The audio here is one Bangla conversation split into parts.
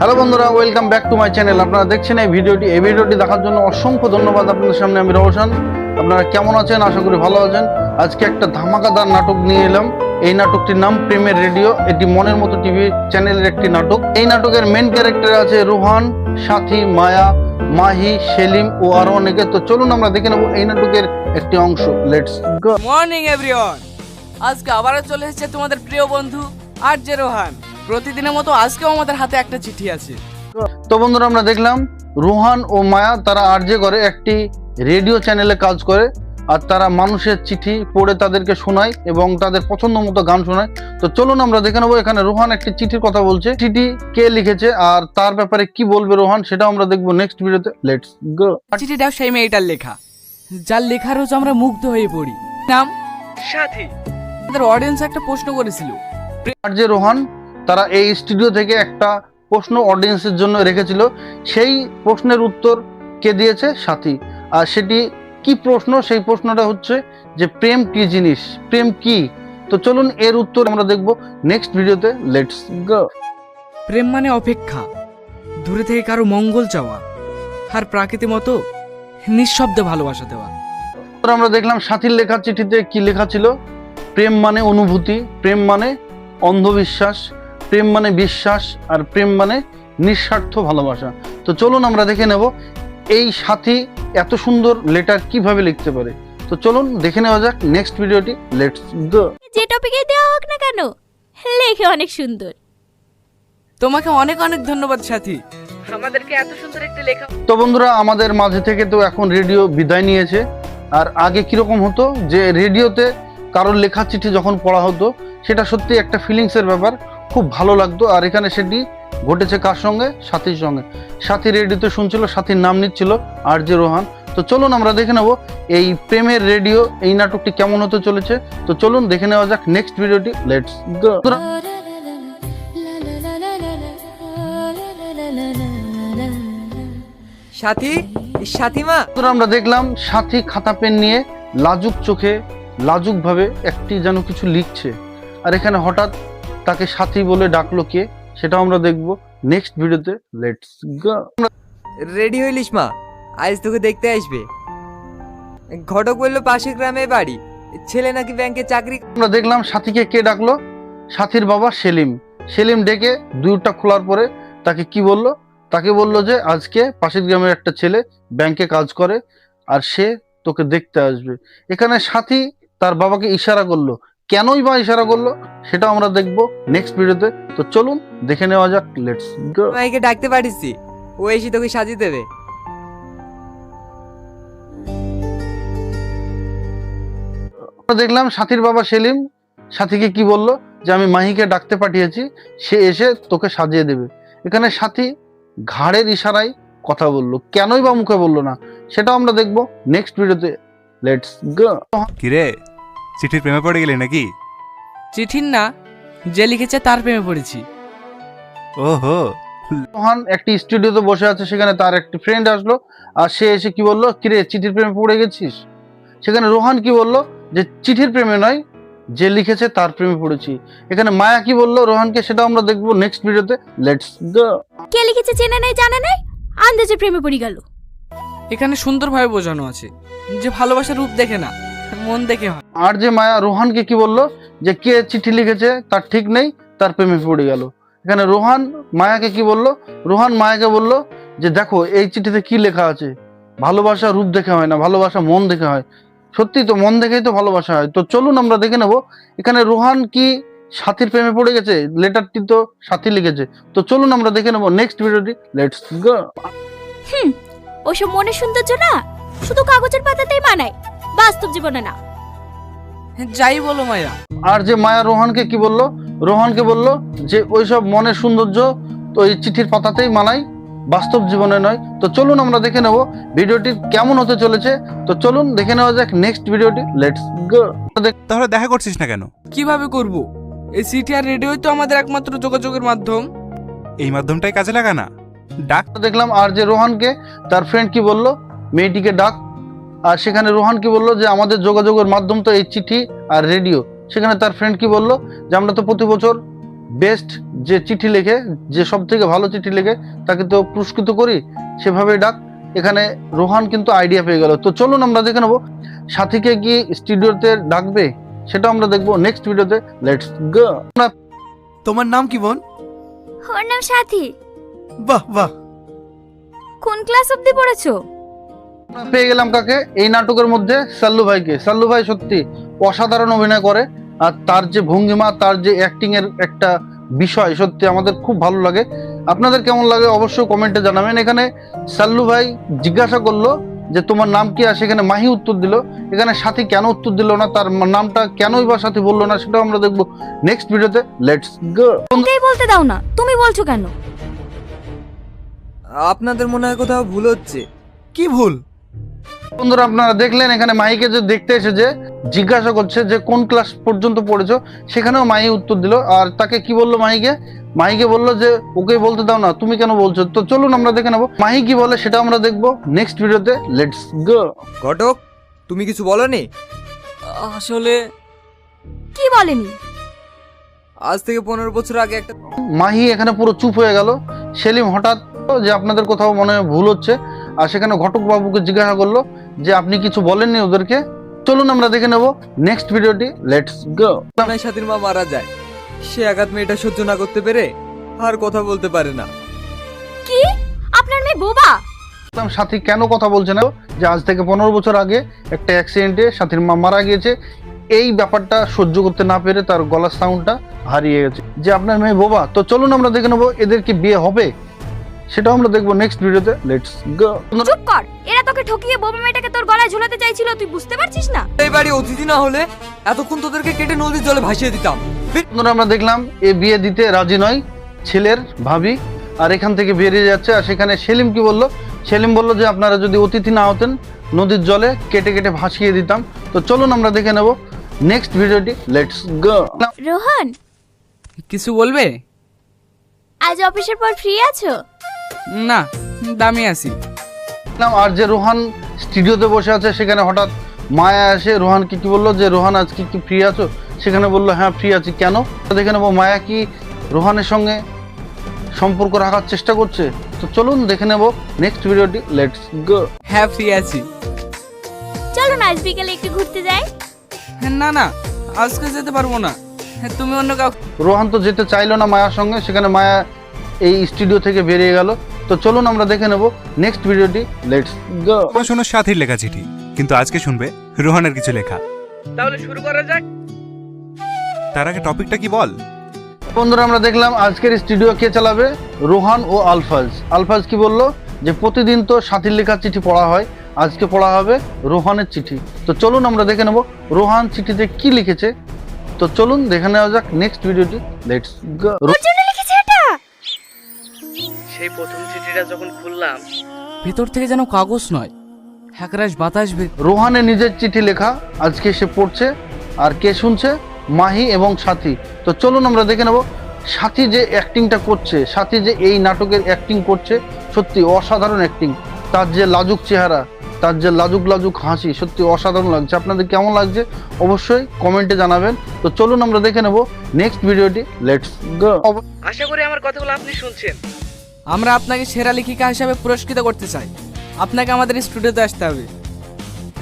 হ্যালো বন্ধুরা welcome back to my channel আপনারা দেখছেন এই ভিডিওটি। এই ভিডিওটি দেখার জন্য অসংখ্য ধন্যবাদ আপনাদের সামনে আমি রওশন। আপনারা কেমন আছেন? আশা করি ভালো আছেন। আজকে একটা ধামাকাদার নাটক নিয়ে এলাম। এই নাটকটির নাম প্রেমের রেডিও। এটি মনের মতো টিভি চ্যানেলের একটি নাটক। এই নাটকের মেন ক্যারেক্টার আছে রোহান, সাথী, মায়া, মাহি, সেলিম ও আরও অনেকে। তো চলুন আমরা দেখে নেব এই নাটকের একটি অংশ। লেটস গো মর্নিং এভরিওয়ান আজকে আবারও চলে এসেছে তোমাদের প্রিয় বন্ধু আর জে রোহান। প্রতিদিনের মতো আজকেও আমাদের হাতে একটা চিঠি আছে। তো বন্ধুরা আমরা দেখলাম রোহান ও মায়া তারা আর আরজে করে একটি রেডিও চ্যানেলে কাজ করে আর তারা মানুষের চিঠি পড়ে তাদেরকে শোনায় এবং তাদের পছন্দ মতো গান শোনায়। তো চলুন আমরা দেখে নেব এখানে রোহান একটি চিঠির কথা বলছে। চিঠি কে লিখেছে আর তার ব্যাপারে কি বলবে রোহান সেটা আমরা দেখব নেক্সট ভিডিওতে লেটস গো চিঠিটাও সেই মেয়েটার লেখা যার লেখার রোজ আমরা মুগ্ধ হয়ে পড়ি। নাম? সাথী। আমাদের অডিয়েন্স একটা প্রশ্ন করেছিল। আর যে রোহান তারা এই স্টুডিও থেকে একটা প্রশ্ন অডিয়েন্সের জন্য রেখেছিল। সেই প্রশ্নের উত্তর কে দিয়েছে? সাথী। আর সেটি কি প্রশ্ন? সেই প্রশ্নটা হচ্ছে যে প্রেম কি জিনিস? প্রেম কি? তো চলুন এর উত্তর আমরা দেখব নেক্সট ভিডিওতে লেটস গো প্রেম মানে অপেক্ষা। দূরে থেকে কারও মঙ্গল চাওয়া। আর প্রাকৃতি মতো নিঃশব্দে ভালোবাসা দেওয়া। আমরা দেখলাম সাথীর লেখা চিঠিতে কি লেখা ছিল? প্রেম মানে অনুভূতি। প্রেম মানে অন্ধবিশ্বাস। প্রেম মানে বিশ্বাস আর প্রেম মানে নিঃস্বার্থ ভালোবাসা। তো চলুন আমরা দেখে নেব এই সাথী এত সুন্দর লেটার কীভাবে লিখতে পারে। তো চলুন দেখে নেওয়া যাক নেক্সট ভিডিওটি লেটস গো যে টপিকে দেওয়া হোক না কেন লেখে অনেক সুন্দর। তোমাকে অনেক অনেক ধন্যবাদ সাথী। আমাদেরকে এত সুন্দর একটা লেখা তো বন্ধুরা আমাদের মাঝে থেকে তো এখন রেডিও বিদায় নিয়েছে। আর আগে কীরকম হতো যে রেডিওতে কারোর লেখা চিঠি যখন পড়া হতো সেটা সত্যি একটা ফিলিংসের ব্যাপার। খুব ভালো লাগতো আর এখানে সেটি ঘটেছে কার সঙ্গে সাথীর সঙ্গে সাথী রেডিওতে শুনছিল সাথীর নাম নিচ্ছিল আর জে রোহান তো চলুন আমরা দেখে নেব এই প্রেমের রেডিও এই নাটকটি কেমন হতে চলেছে তো চলুন দেখে নেওয়া যাক নেক্সট ভিডিওটি লেটস গো সাথী সাথীমা বন্ধুরা, আমরা দেখলাম সাথী খাতা পেন নিয়ে লাজুক চোখে লাজুক ভাবে একটি যেন কিছু লিখছে আর এখানে হঠাৎ তাকে সাথী বলে ডাকলো কে সেটাও আমরা দেখব। নেক্সট ভিডিওতে লেটস রেডি হইলিস মা আজ তোকে দেখতে আসবে। ঘটক বলল পাশের গ্রামে বাড়ি। ছেলে নাকি ব্যাংকে চাকরি আমরা দেখলাম সাথীকে কে ডাকলো? সাথীর বাবা সেলিম। সেলিম ডেকে দুইটা খোলার পরে তাকে কি বলল? তাকে বলল যে আজকে পাশের গ্রামের একটা ছেলে ব্যাংকে কাজ করে আর সে তোকে দেখতে আসবে। এখানে সাথী তার বাবাকে ইশারা করল কেনই বা ইশারা করল সেটা আমরা দেখব নেক্সট ভিডিওতে তো। চলুন দেখে নেওয়া যাক লেটস গো মাইকে ডাকতে পারিসি ও এসে তোকে সাজিয়ে দেবে। আমরা দেখলাম সাথীর বাবা সেলিম সাথীকে কি বলল? যে আমি মাহিকে ডাকতে পাঠিয়েছি সে এসে তোকে সাজিয়ে দেবে। এখানে সাথী ঘাড়ের ইশারায় কথা বলল। কেনই বা মুখে বলল না সেটাও আমরা দেখব নেক্সট ভিডিওতে লেটস গো কিরে? চিঠির প্রেমে পড়ে গেলি নাকি? চিঠির না যে লিখেছে তার প্রেমে পড়েছি। ওহো। রোহান একটি স্টুডিওতে বসে আছে সেখানে তার একটি ফ্রেন্ড আসলো আর সে এসে কি বলল কিরে চিঠির প্রেমে পড়ে গেছিস? সেখানে রোহান কি বলল যে চিঠির প্রেমে নয় যে লিখেছে তার প্রেমে পড়েছি। এখানে মায়া কি বলল রোহানকে সেটা আমরা দেখব নেক্সট ভিডিওতে লেটস গো কে লিখেছে চেনে নাই জানে নাই? আন্দাজে প্রেমে পড়ে গেল। এখানে সুন্দরভাবে বোঝানো আছে যে ভালোবাসার রূপ দেখে না। মন দেখে হয়। আর যে মায়া রোহানকে কি বলল? যে কে চিঠি লিখেছে তার ঠিক নেই তার প্রেমে পড়ে গেল। এখানে রোহান মায়াকে কি বলল? রোহান মায়াকে বলল যে দেখো এই চিঠিতে কি লেখা আছে? ভালোবাসা রূপ দেখে হয় না ভালোবাসা মন দেখে হয়। সত্যি তো মন দেখেই তো ভালোবাসা হয়। তো চলুন আমরা দেখে নেব এখানে রোহান কি সাথীর প্রেমে পড়ে গেছে? লেটারটি তো সাথী লিখেছে। তো চলুন আমরা দেখে নেব নেক্সট ভিডিওটি লেটস গো হুম ওসব মনের সৌন্দর্য না শুধু কাগজের পাতাতেই মানায়। বাস্তব জীবনে না। যাই বলো মায়া। আর যে মায়া রোহানকে কি বলল? রোহানকে বলল যে ওইসব মনের সৌন্দর্য তো এই চিঠির পাতাতেই মানাই বাস্তব জীবনে নয়। তো চলুন আমরা দেখে নেব ভিডিওটি কেমন হতে চলেছে। তো চলুন দেখে নেওয়া যাক নেক্সট ভিডিওটি। লেটস গো তাহলে দেখা করছিস না কেন? কীভাবে করব? এই সিটি আর রেডিওই তো আমাদের একমাত্র যোগাযোগের মাধ্যম। এই মাধ্যমটাই কাজে লাগা না। ডাক। দেখলাম আর যে রোহানকে তার ফ্রেন্ড কি বলল? মেয়েটিকে ডাক। আর সেখানে রোহান কি বলল যে আমাদের যোগাযোগের মাধ্যম তো এই চিঠি আর রেডিও। সেখানে তার ফ্রেন্ড কি বলল যে আমরা তো প্রতি বছর বেস্ট যে চিঠি লেখে যে সব থেকে ভালো চিঠি লেখে তাকে তো পুরস্কৃত করি সেভাবে ডাক। এখানে রোহান কিন্তু আইডিয়া পেয়ে গেল। তো চলুন আমরা দেখে নেব সাথীকে কি স্টুডিওতে ডাকবে সেটা আমরা দেখব নেক্সট ভিডিওতে লেটস গো তোমার নাম কি বোন? ওর নাম সাথী। বাহ বাহ। কোন ক্লাস অবধি পড়েছো? পেয়ে গেলাম কাকে? এই নাটকের মধ্যে সাল্লু ভাইকে। সাল্লু ভাই সত্যি অসাধারণ অভিনয় করে। আর তার যে ভঙ্গিমা তার যে অ্যাক্টিং এর একটা বিষয় সত্যি আমাদের খুব ভালো লাগে। আপনাদের কেমন লাগে অবশ্যই কমেন্টে জানাবেন। এখানে সাল্লু ভাই জিজ্ঞাসা করল যে তোমার নাম কি? আর সেখানে মাহি উত্তর দিল। এখানে সাথী কেন উত্তর দিল না? তার নামটা কেনই বা সাথী বলল না সেটাও আমরা দেখব নেক্সট ভিডিওতে। লেটস গো বলতে দাও না। তুমি বলছো কেন? আপনাদের মনে হয় কোথাও ভুল হচ্ছে। কি ভুল? বন্ধুরা আপনারা দেখলেন এখানে মাহিকে যে দেখতে এসেছে জিজ্ঞাসা করছে যে কোন ক্লাস পর্যন্ত পড়েছো? সেখানেও মাহি উত্তর দিল। আর তাকে কি বলল মাহিকে? মাহিকে বলল যে ওকে বলতে দাও না তুমি কেন বলছো? তো চলুন আমরা দেখে নেব। মাহি কি বলে সেটা আমরা দেখব নেক্সট ভিডিওতে লেটস গো ঘটক তুমি কিছু বলনি? আসলে কি বলেনি? আজ থেকে পনেরো বছর আগে একটা মাহি এখানে পুরো চুপ হয়ে গেল। সেলিম হঠাৎ যে আপনাদের কোথাও মনে হয় ভুল হচ্ছে আর সেখানে ঘটক বাবুকে জিজ্ঞাসা করল যে আপনি কিছু বলেননি ওদেরকে। চলুন আমরা দেখে নেব নেক্সট ভিডিওটি লেটস গো আপনার সাথীর মা মারা যায়। সে আঘাত মেয়েটা সহ্য না করতে পেরে আর কথা বলতে পারে না। কি? আপনার মেয়ে বোবা? বললাম, সাথী কেন কথা বলছে না? যে আজ থেকে পনেরো বছর আগে একটা অ্যাক্সিডেন্টে সাথীর মা মারা গিয়েছে। এই ব্যাপারটা সহ্য করতে না পেরে তার গলার সাউন্ডটা হারিয়ে গেছে। যে আপনার মেয়ে বোবা। তো চলুন আমরা দেখে নেব এদের কি বিয়ে হবে? সেটাও আমরা দেখব নেক্সট ভিডিওতে লেটস গো চুপ কর! এরা তোকে ঠকিয়ে বোবা মেয়েটাকে তোর গলায় ঝুলাতে চাইছিল তুই বুঝতে পারছিস না? এই বাড়ি অতিথি না হলে এতক্ষণ তোদেরকে কেটে নদীর জলে ভাসিয়ে দিতাম। বন্ধুরা আমরা দেখলাম এ বিয়ে দিতে রাজি নয় ছেলের ভাবি আর এখান থেকে বেরিয়ে যাচ্ছে আর সেখানে সেলিম কি বলল? সেলিম বলল যে আপনারা যদি অতিথি না হতেন নদীর জলে কেটে কেটে ভাসিয়ে দিতাম। তো চলুন আমরা দেখে নেব নেক্সট ভিডিওটি লেটস গো রোহন? কিছু বলবে? আজ অফিসের পর ফ্রি আছো? না দামি আছি। দেখলাম আর যে রোহান স্টুডিওতে বসে আছে সেখানে হঠাৎ মায়া এসে রোহানকে কি বলল? যে রোহান আজকে কি ফ্রি আছো? সেখানে বলল হ্যাঁ ফ্রি আছি। কেন? দেখে নেব মায়া কি রোহানের সঙ্গে সম্পর্ক রাখার চেষ্টা করছে? তো চলুন দেখে নেব। নেক্সট ভিডিওটি লেটস গো হ্যাঁ ফ্রি আছি। চলো না আজ বিকেলে একটু ঘুরতে যাই। হ্যাঁ, না না আজকে যেতে পারব না। হ্যাঁ, তুমি অন্য কাউ রোহান তো যেতে চাইলো না মায়ার সঙ্গে সেখানে মায়া এই স্টুডিও থেকে বেরিয়ে গেল। তো চলুন আমরা দেখে নেব নেক্সট ভিডিওটি লেটস গো শোনো সাথীর লেখা চিঠি। কিন্তু আজকে শুনবে রোহানের কিছু লেখা। তাহলে শুরু করা যাক। তার আগে টপিকটা কি বল? বন্ধুরা আমরা দেখলাম আজকের স্টুডিও কে চালাবে? রোহান ও আলফাজ। আলফাজ কি বলল? যে প্রতিদিন তো সাথীর লেখা চিঠি পড়া হয়। আজকে পড়া হবে রোহানের চিঠি। তো চলুন আমরা দেখে নেব রোহান চিঠিতে কি লিখেছে। তো চলুন দেখে নেওয়া যাক নেক্সট ভিডিওটি লেটস গো সেই প্রথম চিঠিটা যখন খুললাম ভেতর থেকে যেন কাগজ নয় হ্যাকরাশ বাতাস রোহানের নিজের চিঠি লেখা আজকে সে পড়ছে আর কে শুনছে? মাহি এবং সাথী। তো চলুন আমরা দেখে নেব সাথী যে অ্যাক্টিংটা করছে সাথী যে এই নাটকের অ্যাক্টিং করছে সত্যি অসাধারণ অ্যাক্টিং তার যে লাজুক চেহারা তার যে লাজুক লাজুক হাসি সত্যি অসাধারণ লাগছে। আপনাদের কেমন লাগছে? অবশ্যই কমেন্টে জানাবেন। তো চলুন আমরা দেখে নেব নেক্সট ভিডিওটি লেটস গো আশা করি আমার কথাগুলো আপনি শুনছেন। আমরা আপনাকে সেরা লেখিকা হিসাবে পুরস্কৃত করতে চাই। আপনাকে আমাদের স্টুডিওতে আসতে হবে।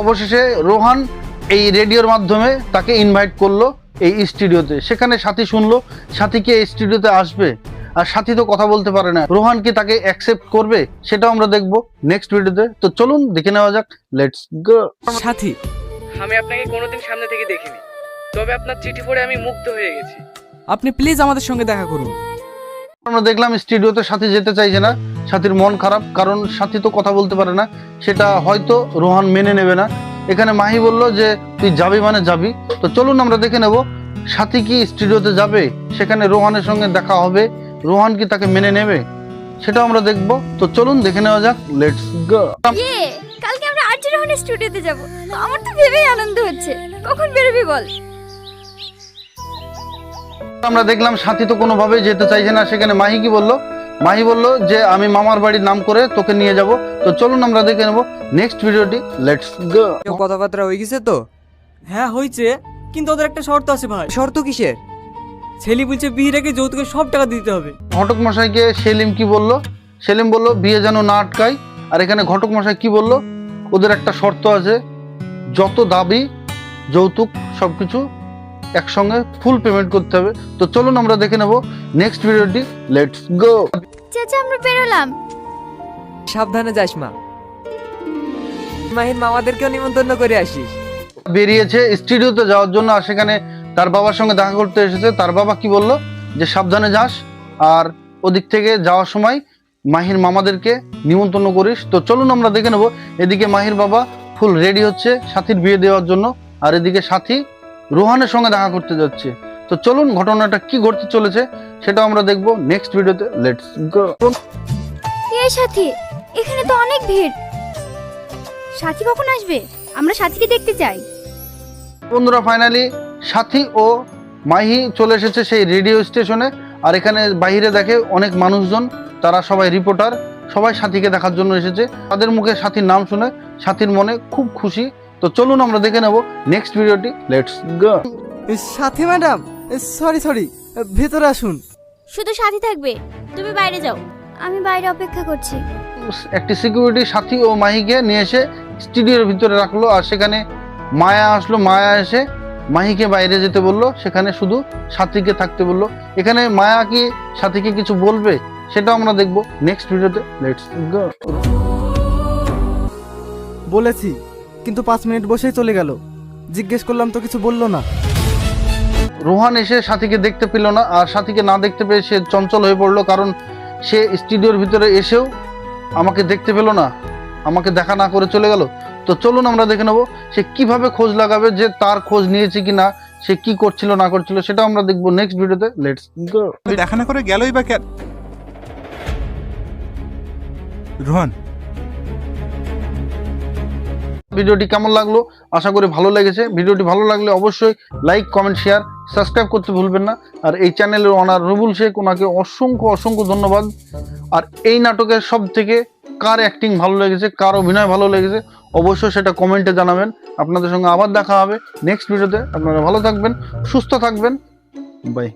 অবশেষে রোহান এই রেডিওর মাধ্যমে তাকে ইনভাইট করল এই স্টুডিওতে। সেখানে সাথী শুনলো সাথী কি এই স্টুডিওতে আসবে? আর সাথী তো কথা বলতে পারে না। রোহান কি তাকে অ্যাকসেপ্ট করবে? সেটাও আমরা দেখব নেক্সট ভিডিওতে তো চলুন দেখে নেওয়া যাক লেটস গো সাথী আমি আপনাকে কোনোদিন সামনে থেকে দেখিনি। তবে আপনার চিঠি পড়ে আমি মুগ্ধ হয়ে গেছি। আপনি প্লিজ আমাদের সঙ্গে দেখা করুন। আমরা দেখলাম স্টুডিওতে সাথী যেতে চাইছে না। সাথীর মন খারাপ, কারণ সাথী তো কথা বলতে পারে না। সেটা হয়তো রোহান মেনে নেবে না। এখানে মাহি বলল যে, তুই যাবি মানে যাবি। তো চলুন আমরা দেখে নেব, সাথী কি স্টুডিওতে যাবে? সেখানে রোহানের সঙ্গে দেখা হবে। রোহান কি তাকে মেনে নেবে? সেটাও আমরা দেখব। তো চলুন দেখে নেওয়া যাক। লেটস গো ইয়ে কালকে আমরা আর্য রোহনের স্টুডিওতে যাব। আমার তো ভেবেই আনন্দ হচ্ছে। কখন বেরোবি বল? আমরা দেখলাম সাথী তো কোনোভাবেই যেতে চাইছে না। সেখানে মাহি কি বলল? মাহি বলল যে আমি মামার বাড়ির নাম করে তোকে নিয়ে যাব। তো চলুন আমরা দেখে নেব। নেক্সট ভিডিওটি লেটস গো কথাবার্তা হয়ে গেছে তো? হ্যাঁ হয়েছে। কিন্তু ওদের একটা শর্ত আছে ভাই। শর্ত কিসের? ছেলে বলছে বিয়ের আগে যৌতুকে সব টাকা দিতে হবে। ঘটক মশাইকে সেলিম কি বলল? সেলিম বলল বিয়ে যেন না আটকায়। আর এখানে ঘটক মশাই কি বলল? ওদের একটা শর্ত আছে যত দাবি যৌতুক সবকিছু একসঙ্গে ফুল পেমেন্ট করতে হবে। তো চলুন আমরা দেখে নেব নেক্সট ভিডিওটি লেটস গো চাচা আমরা বেরোলাম। সাবধানে যাস মা। মাহির মামাদেরকেও নিমন্ত্রণ করে আসিস। বেরিয়েছে স্টুডিওতে যাওয়ার জন্য আর সেখানে তার বাবার সঙ্গে দেখা করতে এসেছে। তার বাবা কি বলল? যে সাবধানে যাস আর ওদিক থেকে যাওয়ার সময় মাহির মামাদেরকে নিমন্ত্রণ করিস। তো চলুন আমরা দেখে নেব। এদিকে মাহির বাবা ফুল রেডি হচ্ছে সাথীর বিয়ে দেওয়ার জন্য। আর এদিকে সাথী রোহানের সঙ্গে দেখা করতে যাচ্ছে। তো চলুন ঘটনাটা কি ঘটতে চলেছে সেটা আমরা দেখব নেক্সট ভিডিওতে। লেটস গো এই সাথী এখানে তো অনেক ভিড়। সাথী কখন আসবে? আমরা সাথীকে দেখতে চাই। বন্ধুরা ফাইনালি সাথী ও মাহি চলে এসেছে সেই রেডিও স্টেশনে আর এখানে বাইরে দেখে অনেক মানুষজন তারা সবাই রিপোর্টার সবাই সাথীকে দেখার জন্য এসেছে। তাদের মুখে সাথীর নাম শুনে সাথীর মনে খুব খুশি তো চলুন আমরা দেখে নেব নেক্সট ভিডিওটি let's go Sathi madam sorry sorry ভেতরে আসুন। শুধু সাথী থাকবে তুমি বাইরে যাও আমি বাইরে অপেক্ষা করছি। একটি সিকিউরিটি সাথী ও মাহিকে নিয়ে এসে স্টুডিওর ভিতরে রাখল আর সেখানে মায়া আসলো মায়া এসে মাহিকে বাইরে যেতে বলল সেখানে শুধু সাথীকে থাকতে বলল। এখানে মায়া কি সাথীকে কিছু বলবে সেটা আমরা দেখব নেক্সট ভিডিওতে লেটস গো বলেছি কিন্তু পাঁচ মিনিট বসেই চলে গেল। জিজ্ঞেস করলাম তো কিছু বলল না? রোহান এসে সাথীকে দেখতে পেল না আর সাথীকে না দেখতে পেয়ে সে চঞ্চল হয়ে পড়ল কারণ সে স্টুডিওর ভিতরে এসেও আমাকে দেখতে পেল না আমাকে দেখা না করে চলে গেল। তো চলুন আমরা দেখে নেব সে কীভাবে খোঁজ লাগাবে যে তার খোঁজ নিয়েছে কি না সে কি করছিল না করছিল সেটা আমরা দেখব নেক্সট ভিডিওতে লেটস গো দেখা না করে গেলই বা কেন? রোহন ভিডিওটি কেমন লাগল? আশা করি ভালো লেগেছে। ভিডিওটি ভালো লাগলে অবশ্যই লাইক কমেন্ট শেয়ার সাবস্ক্রাইব করতে ভুলবেন না। আর এই চ্যানেলের অনার রুবুল শেখ, ওনাকে অসংখ্য অসংখ্য ধন্যবাদ। আর এই নাটকের সব থেকে কার অ্যাক্টিং ভালো লেগেছে, কার অভিনয় ভালো লেগেছে, অবশ্যই সেটা কমেন্টে জানাবেন। আপনাদের সঙ্গে আবার দেখা হবে। নেক্সট ভিডিওতে আপনারা ভালো থাকবেন, সুস্থ থাকবেন। বাই